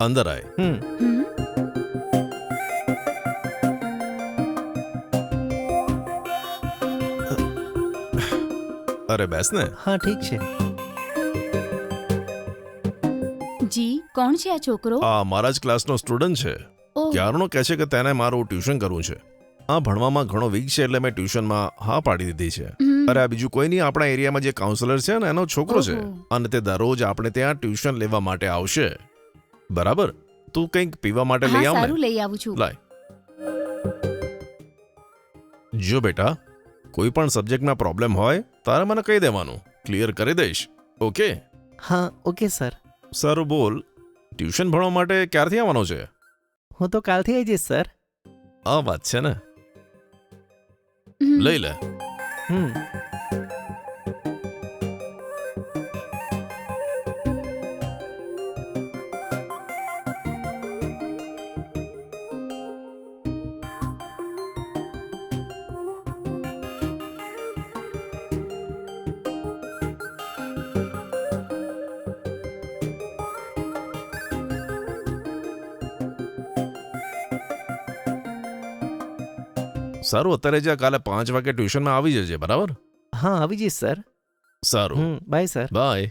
અંદર આય હમ અરે બેસ ને. હા ઠીક છે. જી કોણ છે આ છોકરો? આ મારા જ ક્લાસનો સ્ટુડન્ટ છે. ક્યારનો કહે છે કે તેને મારું ટ્યુશન કરવું છે. આ ભણવામાં ઘણો વીક છે એટલે મેં ટ્યુશનમાં હા પાડી દીધી છે. અરે આ બીજું કોઈ નહીં આપણા એરિયામાં જે કાઉન્સલર છે ને એનો છોકરો છે. અને તે દરરોજ આપણે ત્યાં ટ્યુશન લેવા માટે આવશે. બરાબર? તું કંઈક પીવા માટે લઈ આવ સારું લઈ આવું છું. લાય. જો બેટા કોઈ પણ સબ્જેક્ટમાં પ્રોબ્લેમ હોય તારે મને કહી દેવાનું. ક્લિયર કરી દઈશ. ઓકે? હા ઓકે સર. સર બોલ. ટ્યુશન ભણવા માટે ક્યારથી આવવાનો છે? હું તો કાલથી આવી જઈશ સર. આ વાત છે ને. લઈ લે. હમ. સારું અત્યારે જા કાલે પાંચ વાગે ટ્યુશનમાં આવી જજે બરાબર હા આવી જઈશ સર સારું હમ બાય સર બાય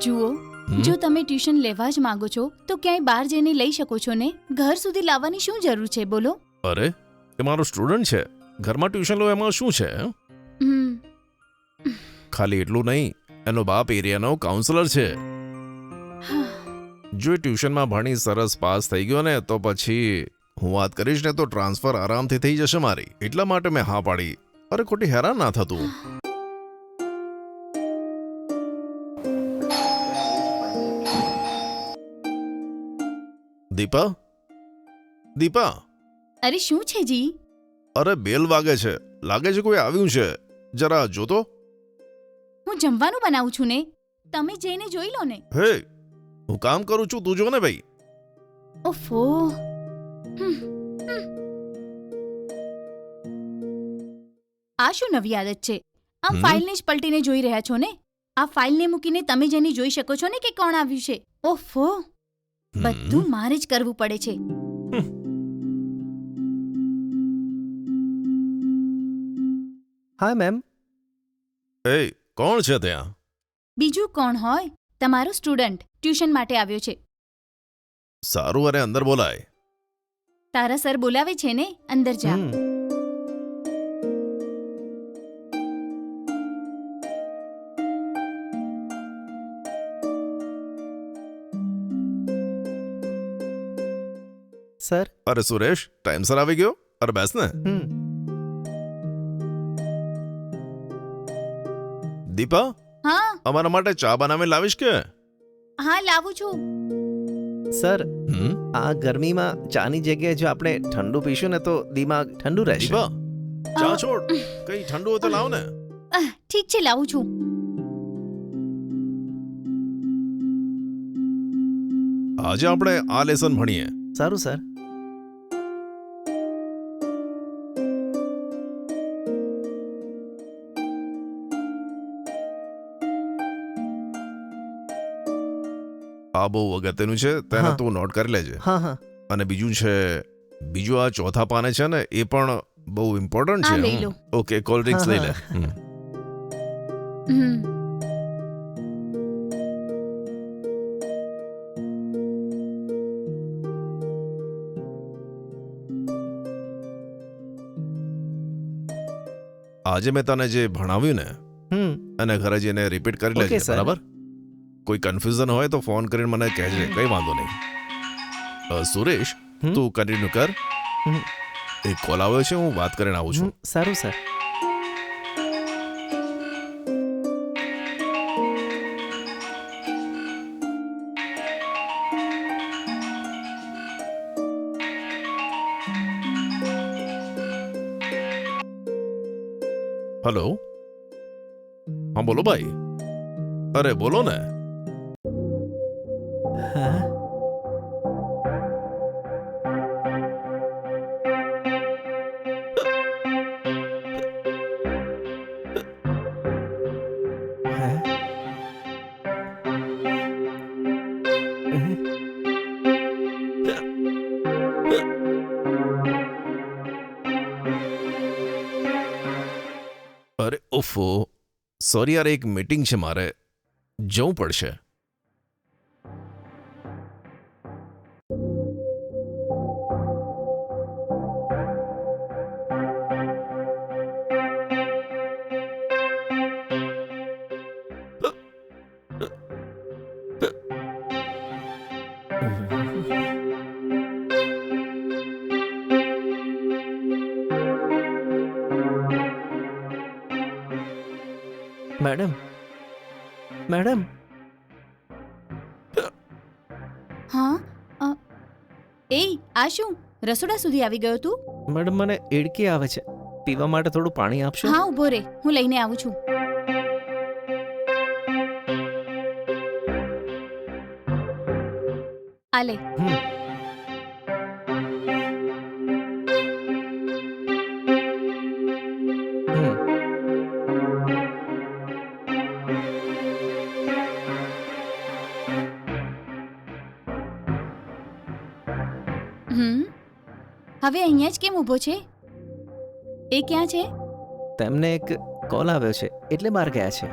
જુઓ હમ? જો તમે ટ્યુશન લેવા જ માંગો છો તો ક્યાંય બહાર જઈને લઈ શકો છો ને? ઘર સુધી લાવવાની શું જરૂર છે બોલો? અરે એ મારો સ્ટુડન્ટ છે. ઘરમાં ટ્યુશન લો એમાં શું છે હં? હમ. ખાલી એટલું નહીં એનો બાપ એરિયાનો કાઉન્સલર છે. જો એ ટ્યુશનમાં ભણી સરસ પાસ થઈ ગયો ને તો પછી હું વાત કરીશ ને તો ટ્રાન્સફર આરામથી થઈ જશે મારી. એટલા માટે મેં હા પાડી. અરે ખોટી હેરાન ના થતું. દીપા? દીપા? અરે શું છે જી? અરે બેલ વાગે છે. લાગે છે કોઈ આવ્યું છે. જરા જોતો? હું જમવાનું બનાવું છું ને. તમે જઈને જોઈ લો ને. હે હું કામ કરું છું તું જો ને ભાઈ. ઓફો. આ શું નવી આદત છે? આમ હમ? ફાઇલને જ પલટીને જોઈ રહ્યા છો ને? આ ફાઇલને મૂકીને તમે જેની જોઈ શકો છો ને કે કોણ આવ્યું છે? ઓફો. બધું મારે જ કરવું પડે છે. હા મેમ એ કોણ છે ત્યાં? બીજું કોણ હોય? તમારો સ્ટુડન્ટ ટ્યુશન માટે આવ્યો છે. સારું અરે અંદર બોલાય. તારા સર બોલાવે છે ને? અંદર જા. હમ. સર? અરે સુરેશ ટાઈમસર આવી ગયો. અરે બેસ ને. દીપા હા? અમારા માટે ચા બનાવી લાવીશ કે? હા લાવું છું. સર હમ? આ ગરમીમાં ચાની જગ્યાએ જો આપણે ઠંડુ પીશું ને તો દિમાગ ઠંડુ રહેશે. દીપા ચા છોડ. કઈ ઠંડુ હોય તો લાવ ને. આહ, ઠીક છે લાવું છું. આજે આપણે આ લેસન ભણીએ. સારું સર. આ બહુ અગત્યનું છે તેને તું નોટ કરી લેજે હા હા અને બીજું છે બીજું આ ચોથા પાને છે ને એ પણ બહુ ઇમ્પોર્ટન્ટ આ છે લઈ. લો. ઓકે કોલ્ડ ડ્રિંક્સ લઈ લે હમ. હમ આજે મેં તને જે ભણાવ્યું ને હમ અને ઘરે જઈને રિપીટ કરી Okay, લેજે sir. બરાબર કોઈ કન્ફ્યુઝન હોય તો ફોન કરીને મને કહેજે કંઈ વાંધો નહીં. સુરેશ? તું કન્ટિન્યુ કર. એક કોલ આવ્યો છે હું વાત કરીને આવું છું. સારું સર. હેલો હા બોલો ભાઈ. અરે બોલો ને. સોરી યાર એક મીટિંગ છે મારે. જવું પડશે. મેડમ. મેડમ. હા એ આ શું? રસોડા સુધી આવી ગયો તું? મેડમ મને એડકી આવે છે. પીવા માટે થોડું પાણી આપશો? હા ઊભો રે. હું લઈને આવું છું. આલે હમ. હમ. હવે અહીંયા જ કેમ ઊભો છે? એ ક્યાં છે? તેમને એક કોલ આવ્યો છે એટલે બહાર ગયા છે.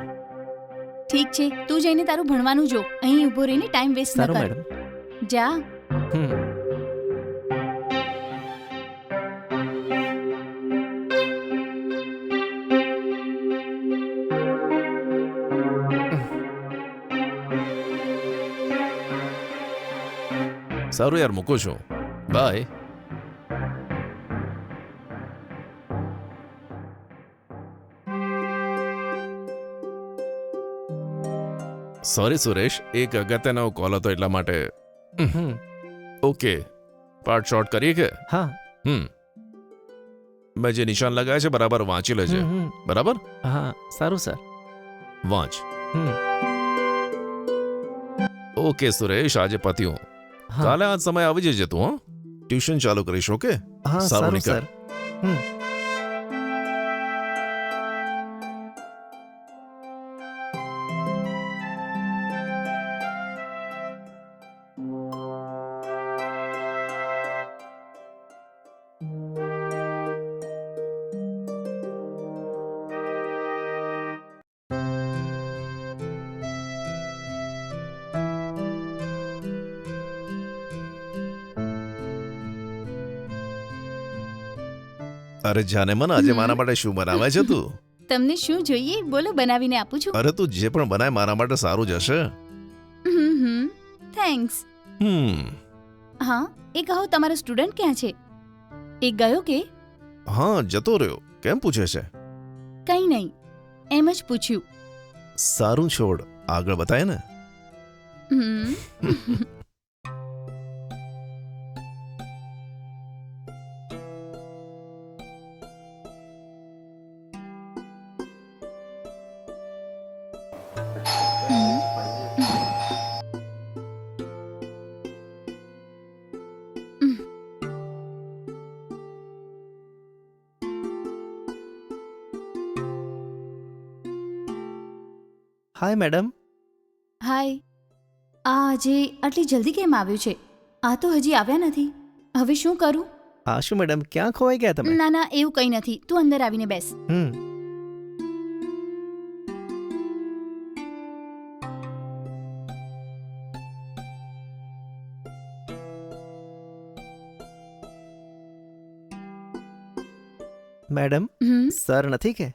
ઠીક છે તું જઈને તારું ભણવાનું જો. અહીં ઊભો રહીને ટાઈમ વેસ્ટ ન સારું કર. મેડમ જા. હમ. સારું યાર મૂકું છું. બાય સોરી સુરેશ એક અગત્યનો કોલ હતો એટલા માટે. હમ. ઓકે પાર્ટ શોર્ટ કરીએ કે? હા. હમ. મેં જે નિશાન લગાવ્યા છે બરાબર વાંચી લેજે. હમ, હમ. બરાબર? હા સારું સર. વાંચ. હમ. ઓકે સુરેશ આજે પત્યું. હા. કાલે આ સમય આવી જજે તું હો. ટ્યુશન ચાલુ કરીશ ઓકે હા સારું સારું નીકળ. સર. હમ. અરે જાને મન આજે મારા માટે શું બનાવે છે તું? તમને શું જોઈએ? બોલો બનાવીને આપું છું. અરે તું જે પણ બનાય મારા માટે સારું જ હશે. હમ હમ. થેન્ક્સ હમ. હા એ કહો તમારો સ્ટુડન્ટ ક્યાં છે? એ ગયો કે? હા જતો રહ્યો. કેમ પૂછે છે? કંઈ નહીં. એમ જ પૂછ્યું. સારું છોડ. આગળ બતાય ને. હમ. હાય મેડમ હાય આ આજે આટલી જલ્દી કેમ આવ્યું છે? આ તો હજી આવ્યા નથી. હવે શું કરું? હા શું મેડમ ક્યાં ખોવાઈ ગયા તમે? ના ના એવું કંઈ નથી. તું અંદર આવીને બેસ. હમ. મેડમ હમ. સર નથી કે?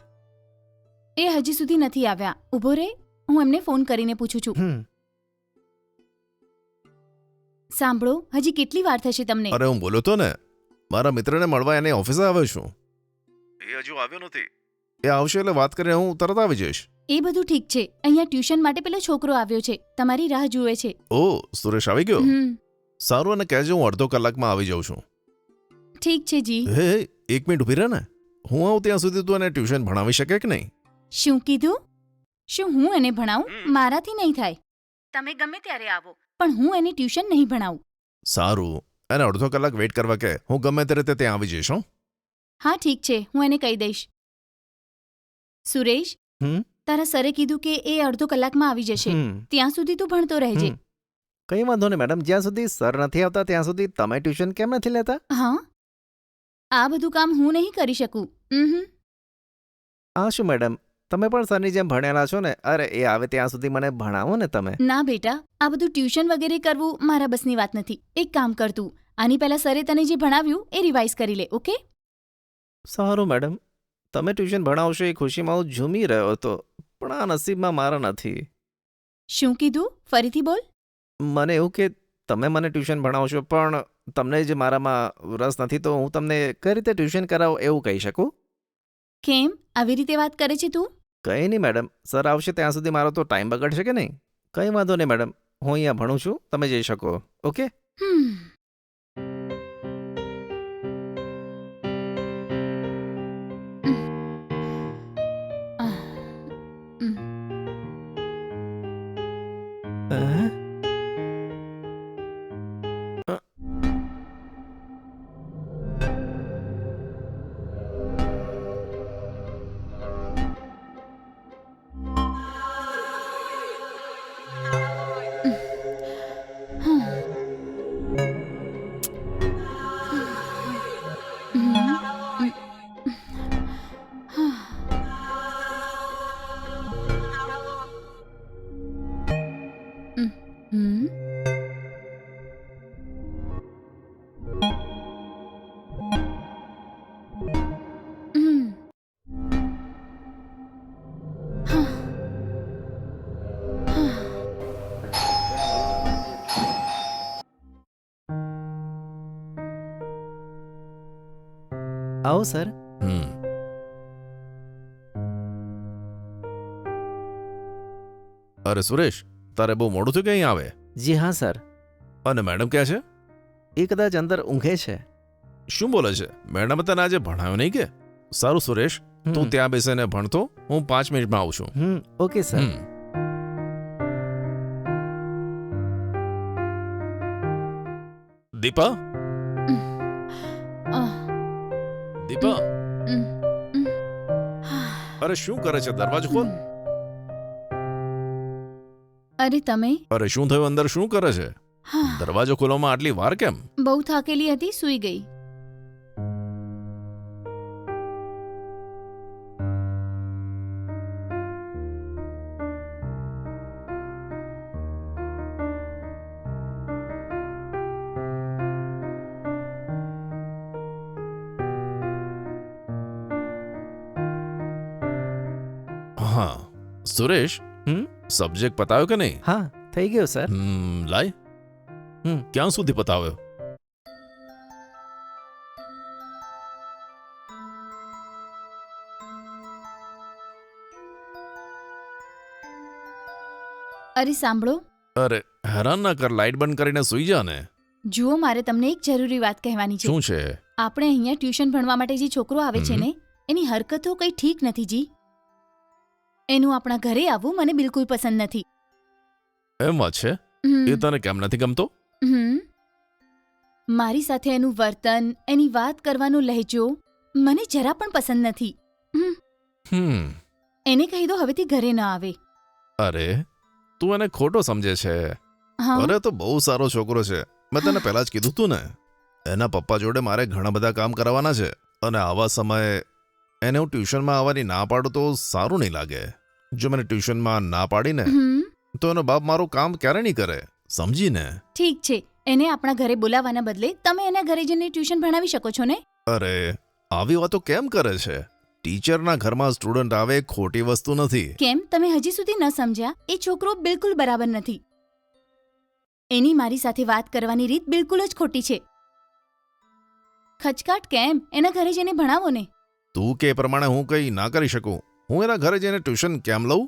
એ હજી સુધી નથી આવ્યા. ઊભો રે. હું એમને ફોન કરીને પૂછું છું. હમ. સાંભળો હજી કેટલી વાર થશે તમને? અરે હું બોલું તો ને. મારા મિત્રને મળવા એને ઓફિસે આવ્યો છું. એ હજુ આવ્યો નથી. એ આવશે એટલે વાત કરીને હું તરત આવી જઈશ. એ બધું ઠીક છે. અહીંયા ટ્યુશન માટે પેલો છોકરો આવ્યો છે. તમારી રાહ જુએ છે. ઓ સુરેશ આવી ગયો? હમ. સારું અને કહેજો હું અડધો કલાકમાં આવી જાઉં છું. ઠીક છે જી. હે હે, એક મિનિટ ઊભી રહે ને. હું આવું ત્યાં સુધી તું એને ટ્યુશન ભણાવી શકે કે નહીં? શું કીધું? શું હું એને ભણાવું? મારાથી નહીં થાય. તમે ગમે ત્યારે આવો. પણ હું એને ટ્યુશન નહીં ભણાવું. સારું. એને અડધો કલાક વેઇટ કરવા કે હું ગમે તે રીતે ત્યાં આવી જઈશ હો. હા ઠીક છે. હું એને કહી દઈશ. સુરેશ? હમ? તારા સરે કીધું કે એ અડધો કલાકમાં આવી જશે. હમ, ત્યાં સુધી તું ભણતો રહેજે. હમ. કંઈ વાંધો નહીં મેડમ. જ્યાં સુધી સર નથી આવતા ત્યાં સુધી તમે ટ્યુશન કેમ નથી લેતા? હા. આ બધું કામ હું નહીં કરી શકું. ઉહું. હા શું મેડમ? તમે પણ સરની જેમ ભણેલા છો ને? અરે એ આવે ત્યાં સુધી મને ભણાવો ને તમે. ના બેટા. આ બધું ટ્યુશન વગેરે કરવું મારા બસની વાત નથી. એક કામ કર તું. આની પહેલા સરે તને જે ભણાવ્યું એ રિવાઇઝ કરી લે ઓકે? સારું મેડમ. તમે ટ્યુશન ભણાવશો એ ખુશીમાં હું ઝૂમી રહ્યો હતો પણ આ નસીબમાં મારા નથી. શું કીધું? ફરીથી બોલ. મને એવું કે તમે મને ટ્યુશન ભણાવશો પણ તમને જે મારામાં રસ નથી તો હું તમને કઈ રીતે ટ્યુશન કરાવું એવું કહી શકું? કેમ? આવી રીતે વાત કરે છે તું? કંઈ નહીં મેડમ, સર આવશે ત્યાં સુધી મારો તો ટાઈમ બગડશે કે નહીં કંઈ વાંધો નહીં મેડમ, હું અહીંયા ભણું છું, તમે જઈ શકો, ઓકે હમ. આવો સર. હમ. અરે સુરેશ તારે બહુ મોડું થયું કે અહીં આવે? જી હા સર. અને મેડમ ક્યાં છે? એ કદાચ અંદર ઊંઘે છે. શું બોલે છે? મેડમ તને આજે ભણાયો નહીં કે? સારું સુરેશ. તું ત્યાં બેસીને ભણતો હું પાંચ મિનિટમાં આવું છું. હમ ઓકે સર. હમ. દીપા હા. અરે શું કરે છે? દરવાજો ખોલ. અરે તમે? અરે શું થયું? અંદર શું કરે છે. દરવાજો ખોલવામાં આટલી વાર કેમ? બહુ થાકેલી હતી સૂઈ ગઈ. સુરેશ હમ? સબ્જેક્ટ પતાવ્યો કે નહીં? હા થઈ ગયો સર હમ, લાય. હમ. ક્યાં સુધી પતાવ્યો? અરે સાંભળો. અરે હેરાન ના કર લાઈટ બંધ કરીને સૂઈ જા ને. જુઓ મારે તમને એક જરૂરી વાત કહેવાની છે. શું છે? આપણે અહીંયા ટ્યુશન ભણવા માટે જે છોકરો આવે છે ને એની હરકતો કંઈ ઠીક નથી જી. એનું આપણા ઘરે આવવું મને બિલકુલ પસંદ નથી. એમ વાત છે? એ તને કેમ નથી ગમતો? હમ. મારી સાથે એનું વર્તન એની વાત કરવાનો લહેજો મને જરા પણ પસંદ નથી. હમ. હમ. એને કહી દો હવેથી ઘરે ન આવે. અરે તું એને ખોટો સમજે છે. હા. અરે તો બહુ સારો છોકરો છે. મેં તને પહેલા જ કીધું તું ને. એના પપ્પા જોડે મારે ઘણા બધા કામ કરાવવાના છે. અને આવા સમયે એને હું ટ્યુશનમાં આવવાની ના પાડું તો સારું નહીં લાગે. જો મને ટ્યુશનમાં ના પાડીને હમ. તો એનો બાપ મારું કામ ક્યારે નહીં કરે? સમજીને? ઠીક છે. એને આપણા ઘરે બોલાવવાના બદલે તમે એના ઘરે જઈને ટ્યુશન ભણાવી શકો છો ને? અરે આવી વાતો કેમ કરે છે? ટીચરના ઘરમાં સ્ટુડન્ટ આવે એ ખોટી વસ્તુ નથી. કેમ? તમે હજી સુધી ન સમજ્યા? એ છોકરો બિલકુલ બરાબર નથી. એની મારી સાથે વાત કરવાની રીત બિલકુલ જ ખોટી છે. ખચકાટ કેમ? એના ઘરે જઈને ભણાવો ને. તું કે એ પ્રમાણે હું કંઈ ના કરી શકું? હું એના ઘરે જઈને ટ્યુશન કેમ લઉં?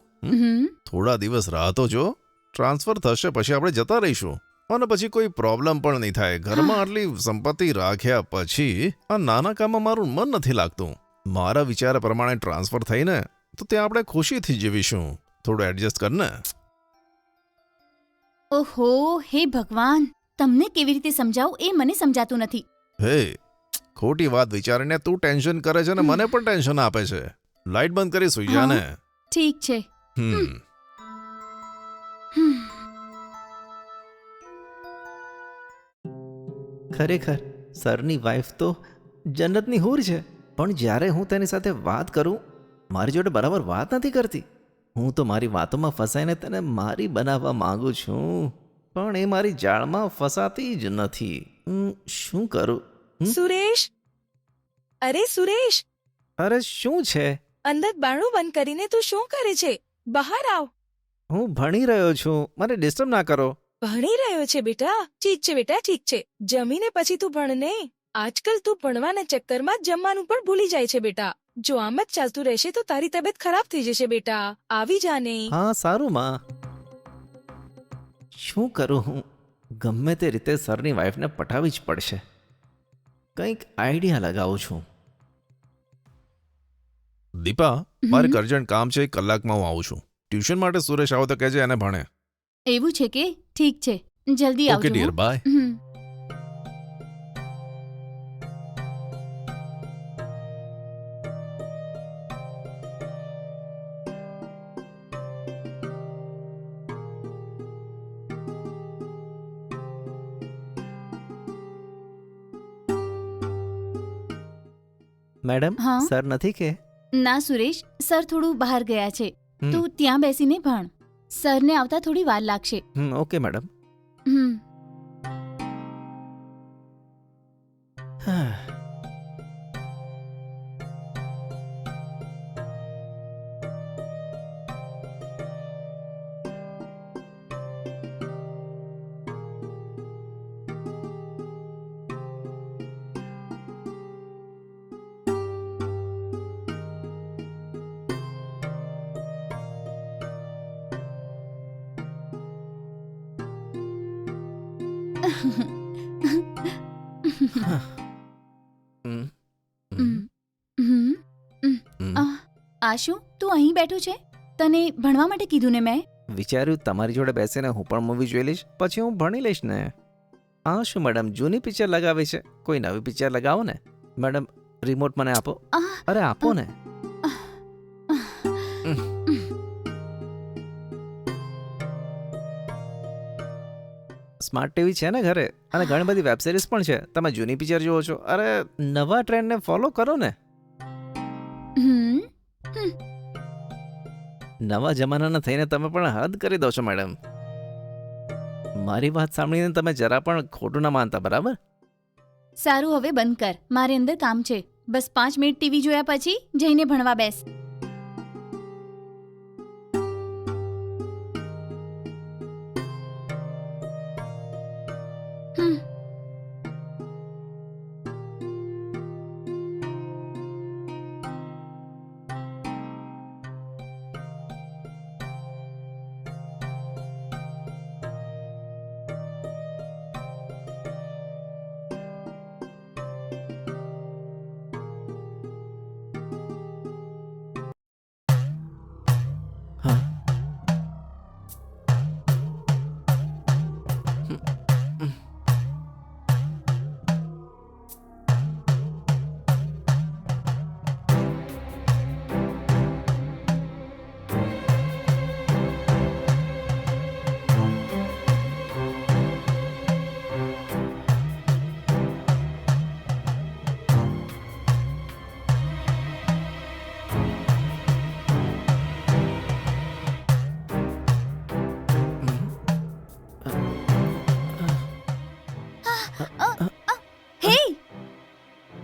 થોડા દિવસ રાહ તો જો. ટ્રાન્સફર થશે પછી આપણે જતા રહીશું. અને પછી કોઈ પ્રોબ્લેમ પણ નહીં થાય. ઘરમાં આટલી સંપત્તિ રાખ્યા પછી આ નાના કામમાં મારું મન નથી લાગતું. મારા વિચાર પ્રમાણે ટ્રાન્સફર થઈને તો ત્યાં આપણે ખુશીથી જીવીશું. થોડું એડજસ્ટ કર ને ઓહો હે ભગવાન. તમને કેવી રીતે સમજાવું એ મને સમજાતું નથી. હે ખોટી વાત વિચારીને તું ટેન્શન કરે છે ને મને પણ ટેન્શન આપે છે. લાઈટ બંધ કરી સુઈ જા ને. ઠીક છે. હમ. ખરેખર સરની વાઈફ તો જન્નતની હૂર છે. પણ જ્યારે હું તેની સાથે વાત કરું મારી જોડે બરાબર વાત નથી કરતી. હું તો મારી વાતોમાં ફસાઈને તેને મારી બનાવવા માંગુ છું. પણ એ મારી જાળમાં ફસાતી જ નથી. હું શું કરું? સુરેશ? અરે સુરેશ! અરે શું છે? અંદર બાણું બંધ કરીને તું શું કરે છે? બહાર આવ. હું ભણી રહ્યો છું. મને ડિસ્ટર્બ ના કરો. ભણી રહ્યો છે બેટા. ઠીક છે બેટા ઠીક છે. જમીને પછી તું ભણને આજકાલ તું ભણવાના ચક્કરમાં જમવાનું પણ ભૂલી જાય છે બેટા. જો આમ જ ચાલતું રહેશે તો તારી તબિયત ખરાબ થઈ જશે બેટા. આવી જાને હા સારું માં. શું કરું હું? ગમે તે રીતે સરની વાઈફને પટાવી જ પડશે. કંઈક આઈડિયા લગાવું છું. દીપા મારે હમ. અર્જન્ટ કામ છે એક કલાકમાં હું આવું છું ટ્યુશન માટે સુરેશ આવો તો કહેજે એને ભણે એવું છે કે ઠીક છે જલ્દી ઓકે આવજો ડિયર હો. બાય હમ. મેડમ હા? સર નથી કે ના સુરેશ સર થોડું બહાર ગયા છે. તું ત્યાં બેસીને ભણ. સરને આવતા થોડી વાર લાગશે. Okay madam. આ શું તું અહીં બેઠો છે? તને ભણવા માટે કીધું ને મેં. વિચાર્યું તમારી જોડે બેસીને હું પણ મૂવી જોઈ લઈશ પછી હું ભણી લઈશ ને. આ શું મેડમ જૂની પિક્ચર લગાવે છે. કોઈ નવી પિક્ચર લગાવો ને. મેડમ રિમોટ મને આપો. અરે આપો ને. સ્માર્ટ ટીવી છે ને ઘરે? અને ઘણી બધી વેબ સિરીઝ પણ છે. તમે જૂની પિક્ચર જુઓ છો. અરે નવા ટ્રેન્ડને ફોલો કરો ને. નવા જમાનાના થઈને તમે પણ હદ કરી દો છો મેડમ મારી વાત સાંભળીને તમે જરા પણ ખોટું ના માનતા બરાબર? સારું હવે બંધ કર. મારે અંદર કામ છે. બસ પાંચ મિનિટ ટીવી જોયા પછી જઈને ભણવા બેસ. હે!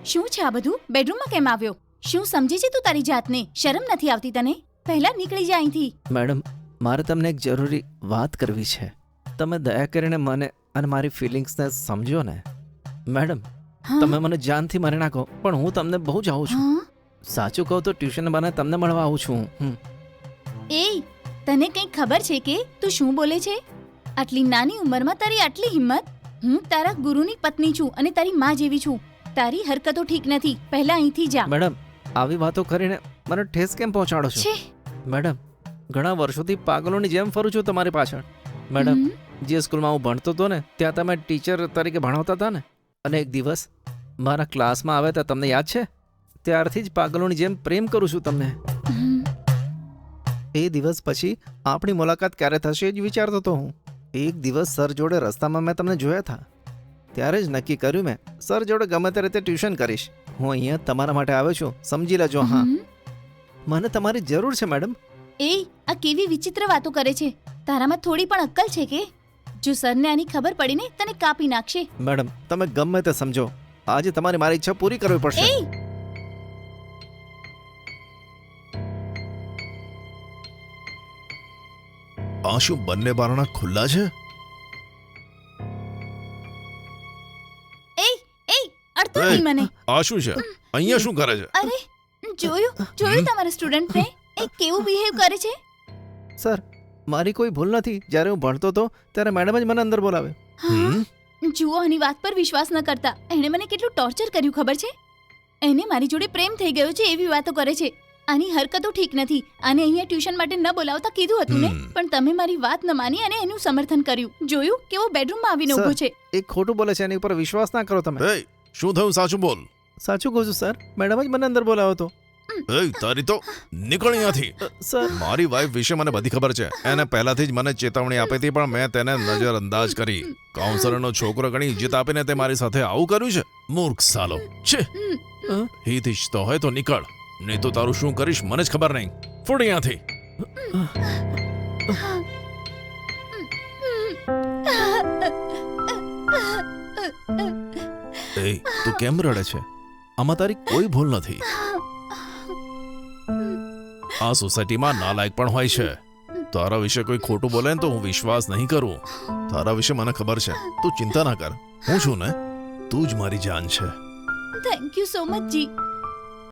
શું છે આ બધું? બેડરૂમમાં કેમ આવ્યો? શું સમજે છે તું તારી જાતને? શરમ નથી આવતી તને? પહેલા નીકળી જા અહીંથી. મેડમ મારે તમને એક જરૂરી વાત કરવી છે. તમે દયા કરીને મને અને મારી ફિલિંગ્સને સમજો ને? મેડમ તમે મને જાનથી મારી નાખો પણ હું તમને બહુ જ આવું છું. સાચું કહું તો ટ્યુશન બને તમને મળવા આવું છું. એ તને કંઈક ખબર છે કે તું શું બોલે છે? આટલી નાની ઉંમરમાં તારી આટલી હિંમત? હું તારા ગુરુની પત્ની છું અને તારી માં જેવી છું. તારી હરકતો ઠીક નથી. પહેલા અહીંથી જા. મેડમ આવી વાતો કરીને મને ઠેસ કેમ પહોંચાડો છો? મેડમ ઘણા વર્ષોથી પાગલોની જેમ ફરું છું તમારી પાછળ. મેડમ જે સ્કૂલમાં હું ભણતો હતો ને ત્યાં તમે ટીચર તરીકે ભણાવતા હતા ને? અને એક દિવસ મારા ક્લાસમાં આવ્યા હતા તમને યાદ છે? ત્યારથી જ પાગલોની જેમ પ્રેમ કરું છું તમને. એ દિવસ પછી આપણી મુલાકાત ક્યારે થશે એ જ વિચારતો હતો હું. એક દિવસ સર જોડે રસ્તામાં મેં તમને જોયા હતા ત્યારે જ નક્કી કર્યું મેં સર જોડે ગમે તે રીતે ટ્યુશન કરીશ. હું અહીંયા તમારા માટે આવ્યો છું. સમજી લેજો હા. મને તમારી જરૂર છે મેડમ. એ આ કેવી વિચિત્ર વાતો કરે છે. તારામાં થોડી પણ અક્કલ છે કે? જો સરને આની ખબર પડીને તને કાપી નાખશે. મેડમ તમે ગમે તે સમજો. આજે તમારે મારી ઈચ્છા પૂરી કરવી પડશે. આ શું બંને બારણા ખુલ્લા છે? એ એ અડતો નહીં મને. આ શું છે. અહીંયા શું કરે છે? અરે જોયું જોયું તમારા સ્ટુડન્ટને એ કેવું બિહેવ કરે છે? સર મારી કોઈ ભૂલ નથી. જ્યારે હું ભણતો હતો ત્યારે મેડમ જ મને અંદર બોલાવે? જુઓ આની વાત પર વિશ્વાસ ન કરતા. એણે મને કેટલું ટોર્ચર કર્યું ખબર છે? એને મારી જોડે પ્રેમ થઈ ગયો છે એવી વાતો કરે છે. આની હરકતો ઠીક નથી. આને અહીંયા ટ્યુશન માટે ન બોલાવતા કીધું હતું ને. પણ તમે મારી વાત ન માની અને એનું સમર્થન કર્યું. જોયું કેવો બેડરૂમમાં આવીને. ઊભો છે. એ ખોટું બોલે છે એની ઉપર વિશ્વાસ ના કરો તમે. એ શું થયું? સાચું બોલ. સાચું કહું છું સર. મેડમ જ મને અંદર બોલાવ્યો હતો એ તારી તો નીકળ અહીંયાથી સર. મારી વાઈફ વિશે મને બધી ખબર છે. એને પહેલાથી જ મને ચેતવણી આપી હતી પણ મેં તેને નજરઅંદાજ કરી. કાઉન્સલરનો છોકરો ઘણી ઇજ્જત આપીને તે મારી સાથે આવું કર્યું છે? મૂર્ખ સાલો. છે. હિત ઈચ્છતો હોય તો નીકળ. નહીં તો તારું શું કરીશ મને જ ખબર નહીં. ફૂટ અહીંયાથી. એ તું કેમ રડે છે? આમાં તારી કોઈ ભૂલ નથી. આ સોસાયટીમાં નાલાયક પણ હોય છે. તારા વિશે કોઈ ખોટું બોલે તો હું વિશ્વાસ નહીં કરું. તારા વિશે મને ખબર છે. તું ચિંતા ના કર. હું છું ને? તું જ મારી જાન છે. Thank you so much G